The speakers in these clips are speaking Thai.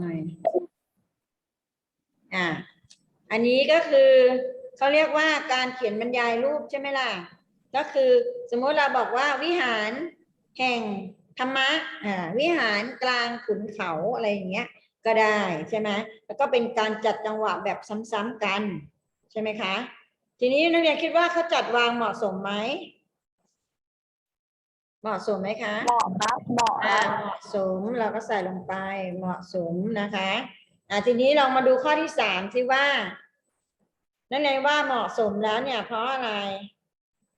หน่อยอ่า อันนี้ก็คือเขาเรียกว่าการเขียนบรรยายรูปใช่ไหมล่ะ ก็คือสมมติเราบอกว่าวิหารแห่งธรรมะ อ่า วิหารกลางขุนเขาอะไรอย่างเงี้ย ก็ได้ใช่ไหมแล้วก็เป็นการจัดจังหวะแบบซ้ำๆกัน ใช่ไหมคะ ทีนี้นักเรียนคิดว่าเขาจัดวางเหมาะสมไหม เหมาะสมไหมคะเหมาะครับเหมาะคอ่ารับเหมาะสมเราก็ใส่ลงไปเหมาะสมนะคะอ่าทีนี้เรามาดูข้อที่สามที่ว่านั่นเองว่าเหมาะสมแล้วเนี่ย เพราะอะไร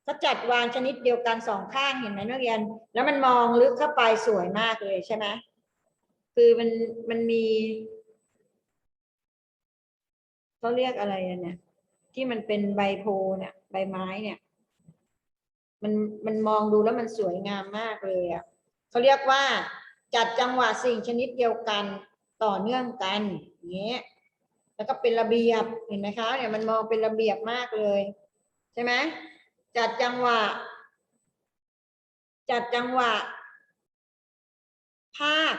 เขาจัดวางชนิดเดียวกันสองข้างเห็นไหมนักเรียน แล้วมันมองลึกเข้าไปสวยมากเลยใช่ไหมคือมันมันมีเขาเรียกอะไรอะเนี่ยที่มันเป็นใบโพเนี่ย ใบไม้เนี่ย มันมันมองดูแล้วมันสวยงามมากเลยอะเขาเรียกว่า จัดจังหวะสิ่งชนิดเดียวกันต่อเนื่องกันอย่างเงี้ยแล้วก็เป็นระเบียบเห็นไหมคะเนี่ยมันมองเป็นระเบียบมากเลย ใช่ไหมจัดจังหวะ จัดจังหวะ ภาพ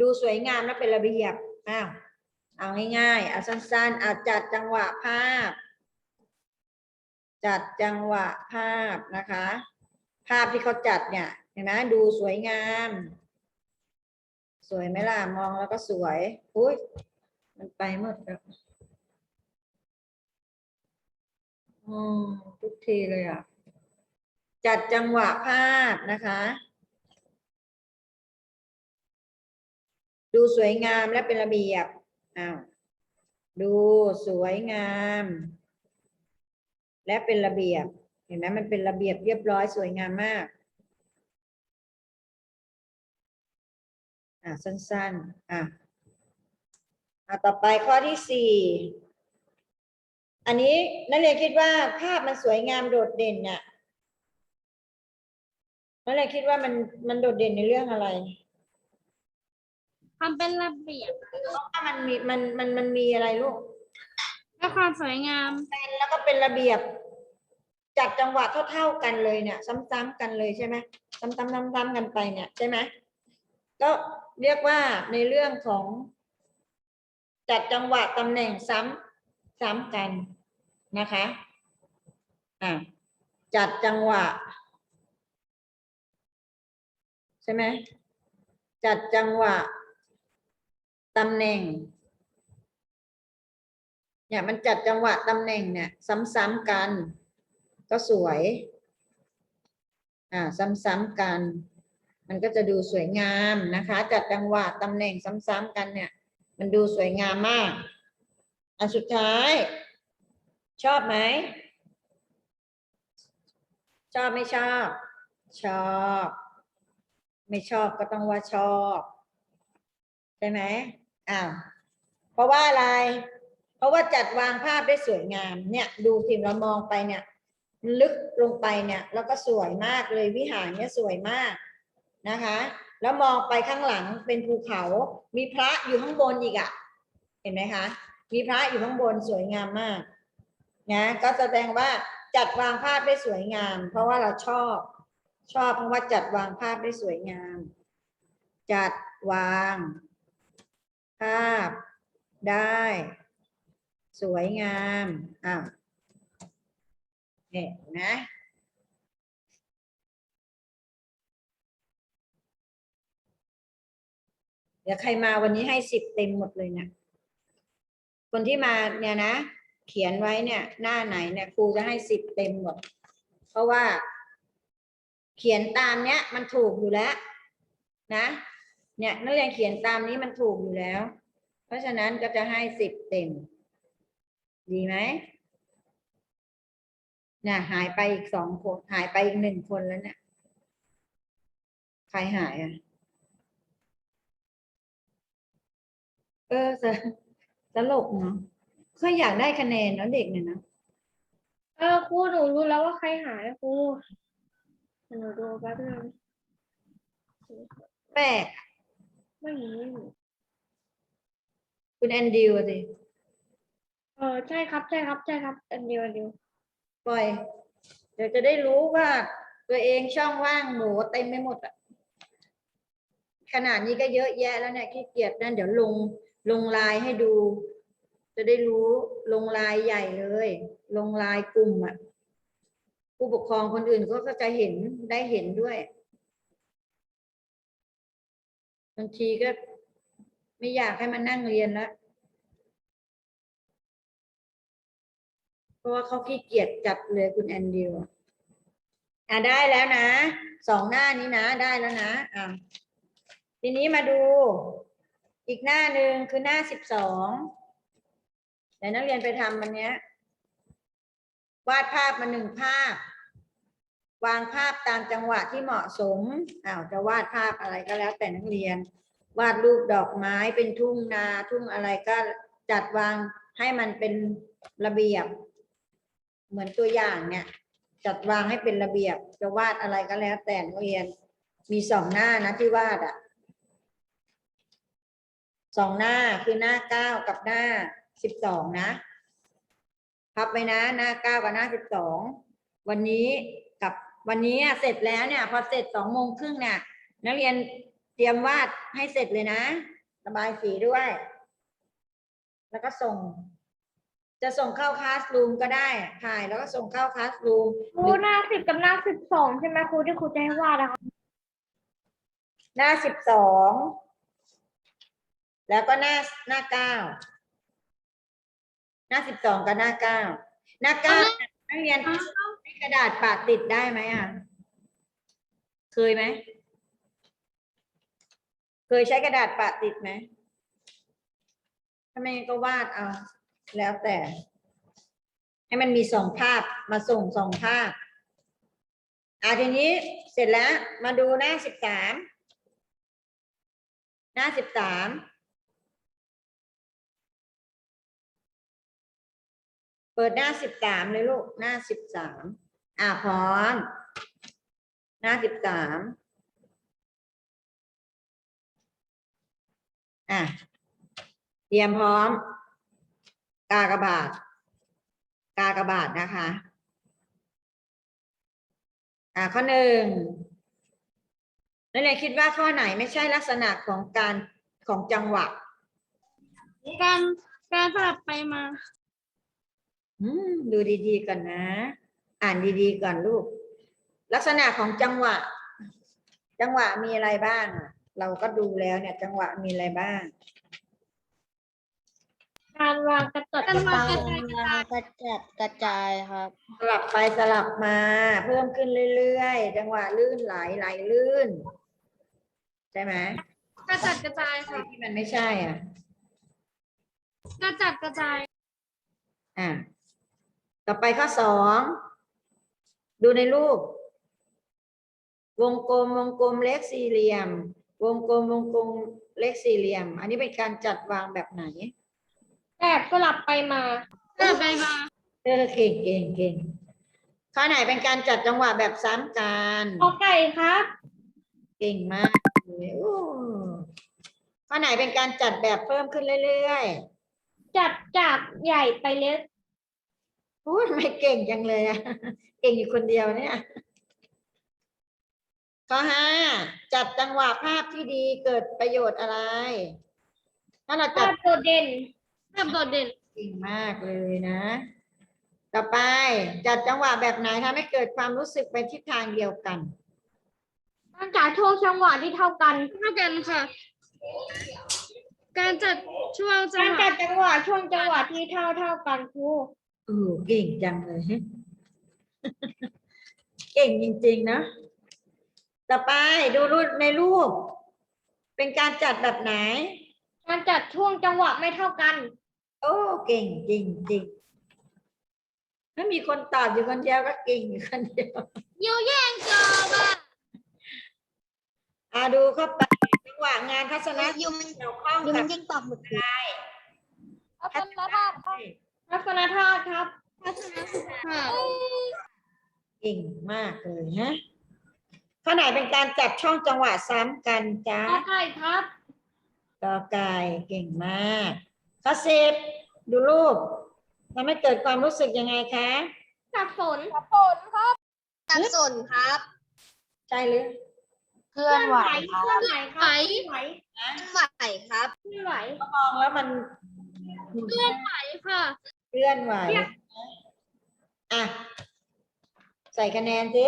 ดูสวยงามและเป็นระเบียบอ้าวเอาง่ายๆเอาสั้นๆเอาจัดจังหวะภาพ จัดจังหวะภาพนะคะ ภาพที่เขาจัดเนี่ยเห็นไหมดูสวยงาม สวยไหมล่ะมองแล้วก็สวยอุ้ยมันไปหมดแล้วอืมทุกทีเลยอะ จัดจังหวะภาพนะคะ ดูสวยงามและเป็นระเบียบอ้าวดูสวยงาม และเป็นระเบียบ เห็นไหมมันเป็นระเบียบเรียบร้อยสวยงามมาก อะสั้นๆ อะอะต่อไปข้อที่สี่อันนี้นักเรียนคิดว่าภาพมันสวยงามโดดเด่นเนี่ยนักเรียนคิดว่ามันมันโดดเด่นในเรื่องอะไรทำเป็นระเบียบเพราะว่ามันมีมันมันมันมีอะไรลูก และความสวยงามเป็นแล้วก็เป็นระเบียบ จัดจังหวะเท่าๆกันเลยเนี่ย ซ้ำๆกันเลยใช่ไหมซ้ำๆซ้ำๆกันไปเนี่ยใช่ไหมก็เรียกว่าในเรื่องของ จัดจังหวะตำแหน่งซ้ำซ้ำกันนะคะอะจัดจังหวะ ใช่ไหมจัดจังหวะตำแหน่ง เนี่ยมันจัดจังหวะตำแหน่งเนี่ย ซ้ำๆกัน ก็สวย อ่า ซ้ำๆกัน มันก็จะดูสวยงามนะคะ จัดจังหวะตำแหน่งซ้ำๆกันเนี่ย มันดูสวยงามมาก อันสุดท้าย ชอบไหม ชอบไม่ชอบ ชอบ ไม่ชอบก็ต้องว่าชอบ ใช่ไหมอ้าวเพราะว่าอะไร ราะว่าจัดวางภาพได้สวยงามเนี่ยดูสิเรามองไปเนี่ยลึกลงไปเนี่ยแล้วก็สวยมากเลยวิหารเนี่ยสวยมากนะคะ แล้วมองไปข้างหลังเป็นภูเขา มีพระอยู่ข้างบนอีกอะ่ะ เห็นไหมคะ มีพระอยู่ข้างบนสวยงามมากนะก็แสดงว่าจัดวางภาพได้สวยงาม เพราะว่าเราชอบชอบเพราะว่าจัดวางภาพได้สวยงาม จัดวาง ภาพได้ สวยงามอ้าวเนี่ยเห็นะเดี๋ยวใครมาวันนี้ให้สิบเต็มหมดเลยเนี่ยคนที่มาเนี่ยนะ เขียนไว้เนี่ย หน้าไหนเนี่ยครูจะให้สิบเต็มหมด เพราะว่า เขียนตามเนี้ย มันถูกอยู่แล้ว นะ เนี่ยนักเรียนเขียนตามนี้มันถูกอยู่แล้ว เพราะฉะนั้นก็จะให้สิบเต็ม ดีไหมน่ะหายไปอีกสองคน หายไปอีกหนึ่งคนแล้วเนี่ย ใครหายอะ เออจะตลกเนาะเขาอยากได้คะแนนเนาะเด็กเนี่ยนะเออครูหนูรู้แล้วว่าใครหายครูหนูดูแป๊บนึงแปลกไม่มีคุณแอนดิวอะสิเอใช่ครับใช่ครับใช่ครับอันเดียวอันเดียวปล่อย เดี๋ยวจะได้รู้ว่า ตัวเองช่องว่างหมูเต็มไม่หมดอะขนาดนี้ก็เยอะแยะแล้วเนี่ยขี้เกียจนั่นเดี๋ยวลงลงลายให้ดู จะได้รู้ลงลายใหญ่เลย ลงลายกลุ่มอะผู้ปกครองคนอื่นก็จะเห็นได้เห็นด้วยบางทีก็ไม่อยากให้มานั่งเรียนแล้ว เพราะว่าเขาขี้เกียจจัดเลยคุณแอนดิวอะอะได้แล้วนะสองหน้านี้นะได้แล้วนะอะทีนี้มาดู อีกหน้าหนึ่งคือหน้าสิบสองแต่นักเรียนไปทำวันเนี้ยวาดภาพมาหนึ่งภาพ วางภาพตามจังหวะที่เหมาะสมอ้าวจะวาดภาพอะไรก็แล้วแต่นักเรียน วาดรูปดอกไม้เป็นทุ่งนาทุ่งอะไรก็จัดวางให้มันเป็นระเบียบ เหมือนตัวอย่างเนี่ยจัดวางให้เป็นระเบียบจะวาดอะไรก็แล้วแต่นักเรียนมีสองหน้านะที่วาดอะสองหน้าคือหน้าเก้ากับหน้าสิบสองนะพับไปนะหน้าเก้ากับหน้าสิบสองวันนี้กับวันนี้อะเสร็จแล้วเนี่ย พอเสร็จสองโมงครึ่งเนี่ยนักเรียนเตรียมวาดให้เสร็จเลยนะ ระบายสีด้วย แล้วก็ส่ง จะส่งเข้าคลาสรูมก็ได้ถ่ายแล้วก็ส่งเข้าคลาสรูมครูหน้าสิบกับหน้าสิบสองใช่ไหมครูที่ครูจะให้วาดอะคะหน้าสิบสองแล้วก็หน้าหน้าเก้าหน้าสิบสองกับหน้าเก้าหน้าเก้านักเรียนใช้กระดาษปาดติดได้ไหมอะ เคยไหมเคยใช้กระดาษปาดติดไหมถ้าไม่งั้นก็วาดเอา แล้วแต่ ให้มันมีสองภาพมาส่งสองภาพอ่าทีนี้เสร็จแล้วมาดูหน้าสิบสามหน้าสิบสามเปิดหน้าสิบสามเลยลูกหน้าสิบสามอ่าพร้อม หน้าสิบสามอะเตรียมพร้อม กากบาท กากบาทนะคะอ่าข้อหนึ่งนักเรียนคิดว่าข้อไหนไม่ใช่ลักษณะของการของจังหวะ การการสลับไปมา อืมดูดีๆก่อนนะ อ่านดีๆก่อนลูก ลักษณะของจังหวะ จังหวะมีอะไรบ้างอะเราก็ดูแล้วเนี่ย จังหวะมีอะไรบ้าง การวางกระจัดกระจายกระจัดกระจายครับ สลับไปสลับมา เพิ่มขึ้นเรื่อยๆ จังหวะลื่นไหลไหลลื่น ใช่ไหมกระจัดกระจายอะไรที่มันไม่ใช่อะ กระจัดกระจาย อะ ต่อไปข้อสอง ดูในรูป วงกลมวงกลมเล็กสี่เหลี่ยม วงกลมวงกลมเล็กสี่เหลี่ยม อันนี้เป็นการจัดวางแบบไหน แบบสลับไปมาสลับไปมาเออเก่งเก่งเก่งข้อไหนเป็นการจัดจังหวะแบบซ้ำกันขอไก่ครับ เก่งมากเลยโอ้ข้อไหนเป็นการจัดแบบเพิ่มขึ้นเรื่อยจัดจากใหญ่ไปเล็กๆพูดไม่เก่งจังเลยอะเก่งอยู่คนเดียวเนี่ย ข้อห้าจัดจังหวะภาพที่ดีเกิดประโยชน์อะไร ถ้าเราจัภาดพโดดเด่น ภาพโดดเด่นเก่งมากเลยนะ ต่อไปจัดจังหวะแบบไหนทำให้เกิดความรู้สึกไปทิศทางเดียวกันการจัดช่วงจังหวะที่เท่ากันเท่ากันค่ะ การจัดช่วงการจัดจังหวะช่วงจังหวะที่เท่าเท่ากันครูโอ้โหเก่งจังเลย เก่งจริงๆนะ ต่อไปดูรูปในรูป เป็นการจัดแบบไหน การจัดช่วงจังหวะไม่เท่ากัน โอ้เก่งจริงๆถ้ามีคนตอบอยู่คนเดียวก็เก่งอยู่คนเดียวยูแย่งจอบอะอ่าดูเข้าไปจังหวะงานทัศนศึกยูมันษาเกี่ยวข้องยูกัมับนยิ่งตอบหมดเลยทัศนธาตุครับทัศนธาตุครับทัศนศึกษาเก่งมากเลยฮะข้อไหนเป็นการจัดช่องจังหวะซ้ำกันจ้าขอไก่ครับกอไก่เก่งมาก ข้อสิบดูรูปทำให้เกิดความรู้สึกยังไงคะสับสนสับสนครับสับสนครับใช่หรือเคลื่อนไหวเคลื่อนไหวครับเคลื่อนไหวไหวครับเคลื่อนไหวมองแล้วมันเคลื่อนไหวค่ะเคลื่อนไหวอะใส่คะแนนสิ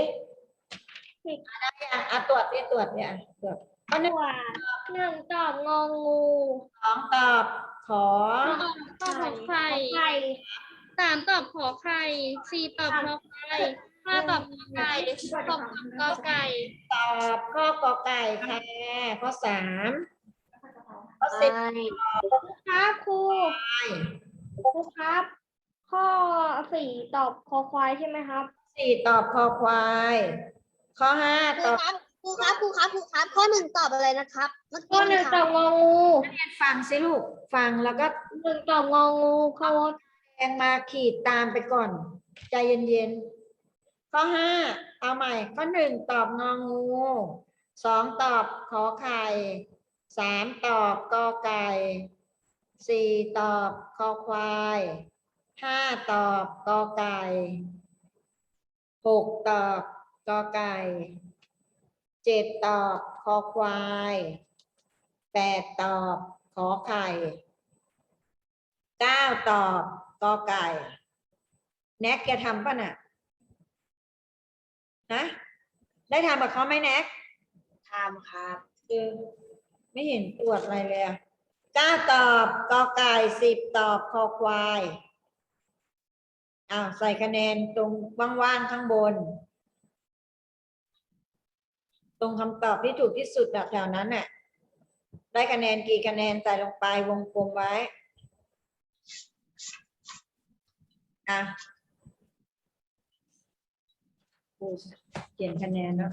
ได้ยังอะตรวจสิตรวจเนี่ยตรวจข้อหนึ่งตัวหนึ่งตอบงองูสองตอบ ขอตอบขอไข่ไข่สามตอบขอไข่สี่ตอบขอไข่ห้าตอบขอไก่หกตอบกอไก่ ตอบข้อกอไก่ค่ะข้อสามข้อสิบครับครูครูครับ ข้อสี่ตอบคอควายใช่ไหมครับสี่ตอบคอควาย ข้อห้าครูตอบ ครับครูครับครูครับครูครับข้อหนึ่งตอบอะไรนะครับเมื่อข้กี้อหนึ่งตอบงองูเรียนฟังสิลูกฟังแล้วก็หนึ่งตอบงองูข้อแทงมาขีดตามไปก่อน ใจเย็นๆ ข้อห้าเอาใหม่ ข้อหนึ่งตอบงองูสองตอบขอไข่สามตอบกอไก่สี่ตอบคอควายห้าตอบกอไก่หกตอบกอไก่ เจ็ดตอบคอควายแปดตอบขอไข่เก้าตอบกอไก่ แน็กแกทำป่ะน่ะฮะได้ทำกับเขาไหมแน็กทำครับเออไม่เห็นตรวจอะไรเลยอะเก้าตอบกอไก่สิบตอบคอควายอ้าวใส่คะแนนตรงว่างๆข้างบนต รงคำตอบที่ถูกที่สุดอะแถวนั้นน่ะ ได้คะแนนกี่คะแนนใส่ลงไปวงกลมไว้อะเขียนคะแนนเนาะ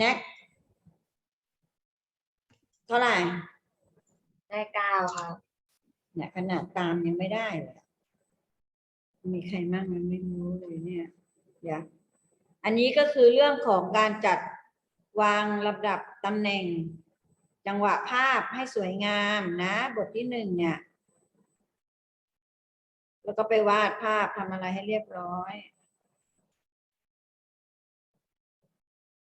แน็กเท่าไหร่ได้เก้าครับเนี่ยขนาดตามยังไม่ได้เลยอะมีใครมั่งมันไม่รู้เลยเนี่ยเดี๋ยวอันนี้ก็คือเรื่องของการจัดวางลำดับตำแหน่ง จังหวะภาพให้สวยงามนะ บทที่หนึ่งเนี่ย แล้วก็ไปวาดภาพทำอะไรให้เรียบร้อยอ